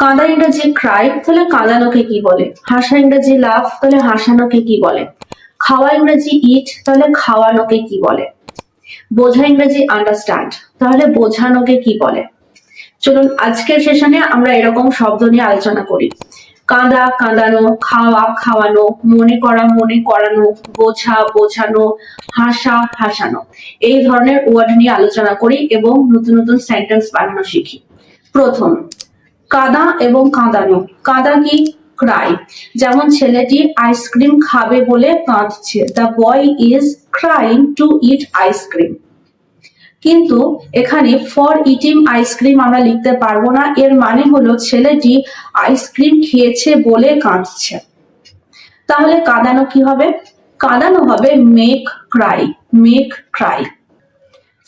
কাঁদা ইংরেজি ক্রাই তাহলে কাঁদানোকে কি বলে? হাসা ইংরেজি লাভ তাহলে হাসানোকে কি বলে? খাওয়া ইংরেজি ইট তাহলে খাওয়ানোকে কি বলে? বোঝা ইংরেজি আন্ডারস্ট্যান্ড তাহলে বোঝানোকে কি বলে? চলুন আজকের সেশনে আমরা এরকম শব্দ নিয়ে আলোচনা করি। কাঁদা, কাঁদানো, খাওয়া, খাওয়ানো, মনে করা, মনে করানো, বোঝা, বোঝানো, হাসা, হাসানো। এই ধরনের ওয়ার্ড নিয়ে আলোচনা করি এবং নতুন নতুন সেন্টেন্স বানানো শিখি। প্রথম কাদা এবং কাঁদানো। কাদা কি? ক্রাই। যেমন ছেলেটি আইসক্রিম খাবে বলে কাঁদছে। The boy is crying to eat ice cream. কিন্তু এখানে ফর ইটিং আইসক্রিম আমরা লিখতে পারব না। এর মানে হলো ছেলেটি আইসক্রিম খেয়েছে বলে কাঁদছে। তাহলে কাঁদানো কি হবে? কাঁদানো হবে মেক ক্রাই। Make Cry.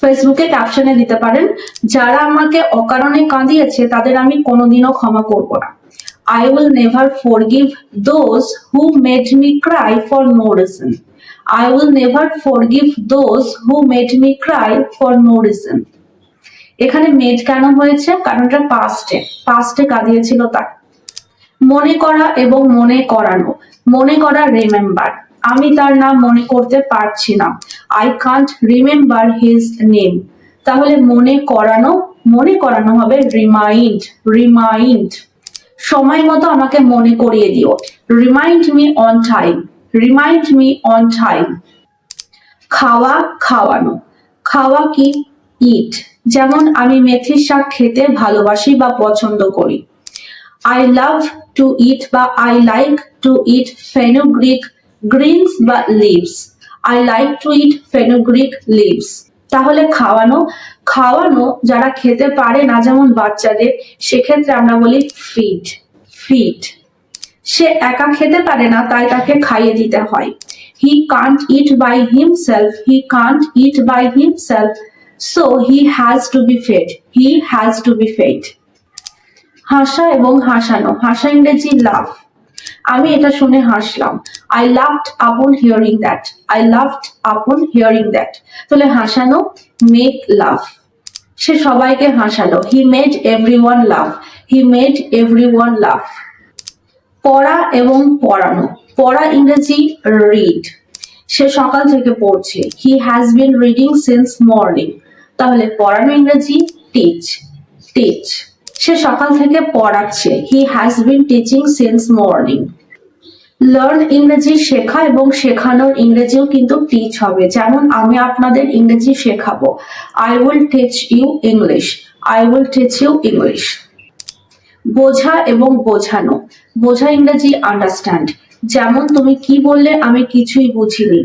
ফেসবুকে ক্যাপশনে দিতে পারেন, যারা আমাকে অকারণে কাঁদিয়েছে, তাদের আমি কোনোদিনও ক্ষমা করব না। I will never forgive those who made me cry for no reason I will never forgive those who made me cry for no reason এখানে মেড কেন হয়েছে? কারণ এটা পাস্টে পাস্টে কাঁদিয়েছিল তার। মনে করা এবং মনে করানো। মনে করা রিমেম্বার আমি তার নাম মনে করতে পারছি না। I can't remember his name তাহলে মনে করানো মনে করানো হবে রিমাইন্ড রিমাইন্ড সময় মতো আমাকে মনে করিয়ে দিও। Remind me on time remind me on time খাওয়া, খাওয়ানো। খাওয়া কি? ইট যেমন আমি মেথির শাক খেতে ভালোবাসি বা পছন্দ করি। আই লাভ টু ইট বা I like to eat fenugreek greens বা leaves I like to eat fenugreek leaves তাহলে খাওয়ানো খাওয়ানো যারা খেতে পারে না যেমন বাচ্চাদের, সেক্ষেত্রে আমরা বলি ফিড ফিড সে একা খেতে পারে না, তাই তাকে খাইয়ে দিতে হয়। He can't eat by himself he can't eat by himself so he has to be fed he has to be fed হাসা এবং হাসানো, হাসা ইংরেজি লাভ আমি এটা শুনে হাসলাম। I loved upon hearing that I loved upon hearing that তাহলে হাসানো মেক লাভ সে সবাইকে হাসালো। He made everyone love he made everyone love পড়া এবং পড়ানো। পড়া ইংরেজি রিড সে সকাল থেকে পড়ছে। He has been reading since morning তাহলে পড়ানো ইংরেজি টিচ টিচ সে সকাল থেকে পড়াচ্ছে। He has been teaching since morning learn ইংরেজি শেখা এবং শেখানোর ইংরেজিও কিন্তু টিচ হবে। যেমন, আমি আপনাদের ইংরেজি শেখাবো। I will teach you English I will teach you English বোঝা এবং বোঝানো। বোঝা ইংরেজি আন্ডারস্ট্যান্ড যেমন, তুমি কি বললে আমি কিছুই বুঝিনি।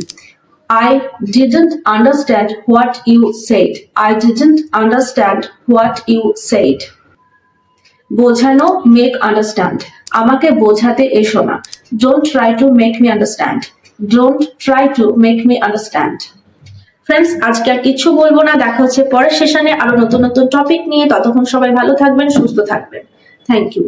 I didn't understand what you said I didn't understand what you said বোঝানো মেক আন্ডারস্ট্যান্ড আমাকে বোঝাতে এসো না। Don't try to make me understand don't try to make me understand friends আজকে আর কিছু বলব না। দেখা হচ্ছে পরের সেশনে আরও নতুন নতুন টপিক নিয়ে। ততক্ষণ সবাই ভালো থাকবেন, সুস্থ থাকবেন। Thank you